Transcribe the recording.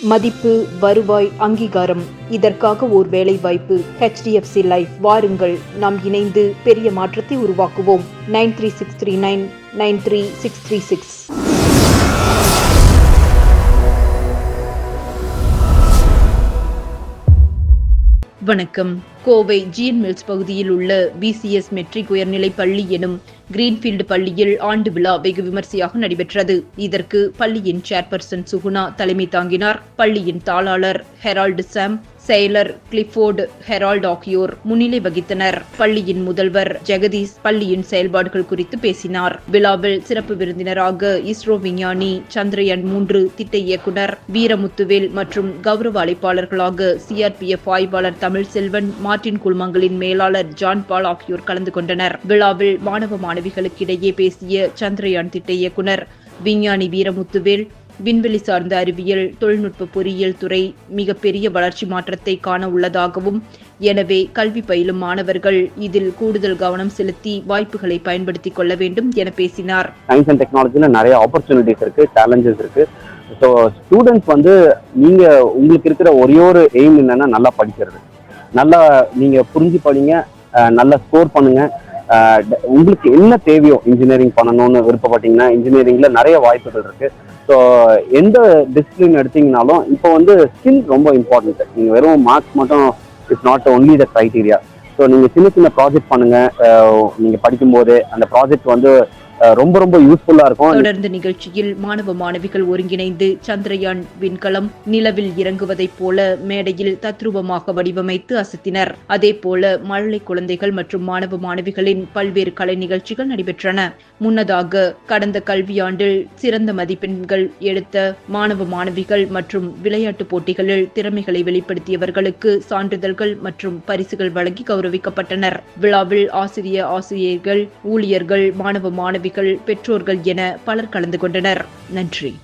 மதிப்பு வருவாய் அங்கீகாரம். இதற்காக ஓர் வேலை வாய்ப்பு ஹெச்டிஎஃப்சி லைஃப் வாருங்கள். நாம் இணைந்து பெரிய மாற்றத்தை உருவாக்குவோம். Nine three six three nine nine three six three six. வணக்கம். கோவை ஜிஎன் மில்ஸ் பகுதியில் உள்ள பிசிஎஸ் மெட்ரிக் உயர்நிலை பள்ளி எனும் கிரீன்ஃபீல்டு பள்ளியில் ஆண்டு விழா வெகு விமர்சையாக நடைபெற்றது. இதற்கு பள்ளியின் சேர்பர்சன் சுகுணா தலைமை தாங்கினார். பள்ளியின் தாளாளர் ஹெரால்டு சாம் செயலர் கிளிஃபோர்டு ஹெரால்ட் ஆகியோர் முன்னிலை வகித்தனர். பள்ளியின் முதல்வர் ஜெகதீஷ் பள்ளியின் செயல்பாடுகள் குறித்து பேசினார். விழாவில் சிறப்பு விருந்தினராக இஸ்ரோ விஞ்ஞானி சந்திரயான் மூன்று திட்ட இயக்குனர் வீரமுத்துவேல் மற்றும் கௌரவ அழைப்பாளர்களாக சிஆர்பிஎஃப் ஆய்வாளர் தமிழ்செல்வன் மார்டின் குல்மங்களின் மேலாளர் ஜான் பால் ஆகியோர் கலந்து கொண்டனர். விழாவில் மாணவ மாணவிகளுக்கிடையே பேசிய சந்திரயான் திட்ட இயக்குனர் விஞ்ஞானி வீரமுத்துவேல் விண்வெளி சார்ந்த அறிவியல் தொழில்நுட்ப பொறியியல் துறை மிகப்பெரிய வளர்ச்சி மாற்றத்தை காண உள்ளதாகவும் எனவே கல்வி பயிலும் மாணவர்கள் இதில் கூடுதல் கவனம் செலுத்தி வாய்ப்புகளை பயன்படுத்திக் கொள்ள வேண்டும் என பேசினார். சயின்ஸ் அண்ட் டெக்னாலஜியில் நிறைய ஆப்பர்ச்சுனிட்டிஸ் இருக்கு சேலஞ்சஸ் இருக்கு. ஸோ ஸ்டூடெண்ட்ஸ் வந்து நீங்க உங்களுக்கு இருக்கிற ஒரே ஒரு எய்ம் என்னன்னா நல்லா படிக்கிறது. நல்லா நீங்க புரிஞ்சு படிங்க நல்லா ஸ்கோர் பண்ணுங்க. உங்களுக்கு என்ன தேவையோ இன்ஜினியரிங் பண்ணணும்னு விருப்பப்பட்டீங்கன்னா இன்ஜினியரிங்ல நிறைய வாய்ப்புகள் இருக்கு. ஸோ எந்த டிசிப்ளின் எடுத்தீங்கனாலும் இப்போ வந்து ஸ்கில் ரொம்ப இம்பார்ட்டன்ட் நீங்க வெறும் மார்க்ஸ் மட்டும் it's not only the criteria so நீங்க சின்ன சின்ன ப்ராஜெக்ட் பண்ணுங்க. நீங்கள் படிக்கும்போது அந்த ப்ராஜெக்ட் வந்து ரொம்ப ரொம்ப யூஸ்ஃபுல்லா இருக்கும். தொடர்ந்து நிகழ்ச்சியில் மாணவ மாணவிகள் ஒருங்கிணைந்து சந்திரயான் விண்கலம் நிலவில் இறங்குவதைப் போல மேடையில் தத்ரூபமாக வடிவமைத்து அசத்தினர். அதேபோல மழலை குழந்தைகள் மற்றும் மாணவ மாணவிகளின் பல்வேறு கலை நிகழ்ச்சிகள் நடைபெற்றன. முன்னதாக கடந்த கல்வியாண்டில் சிறந்த மதிப்பெண்கள் எடுத்த மாணவ மாணவிகள் மற்றும் விளையாட்டுப் போட்டிகளில் திறமைகளை வெளிப்படுத்தியவர்களுக்கு சான்றிதழ்கள் மற்றும் பரிசுகள் வழங்கி கௌரவிக்கப்பட்டனர். விழாவில் ஆசிரிய ஆசிரியர்கள் ஊழியர்கள் மாணவ மாணவிகள் பெற்றோர்கள் என பலர் கலந்து கொண்டனர். நன்றி.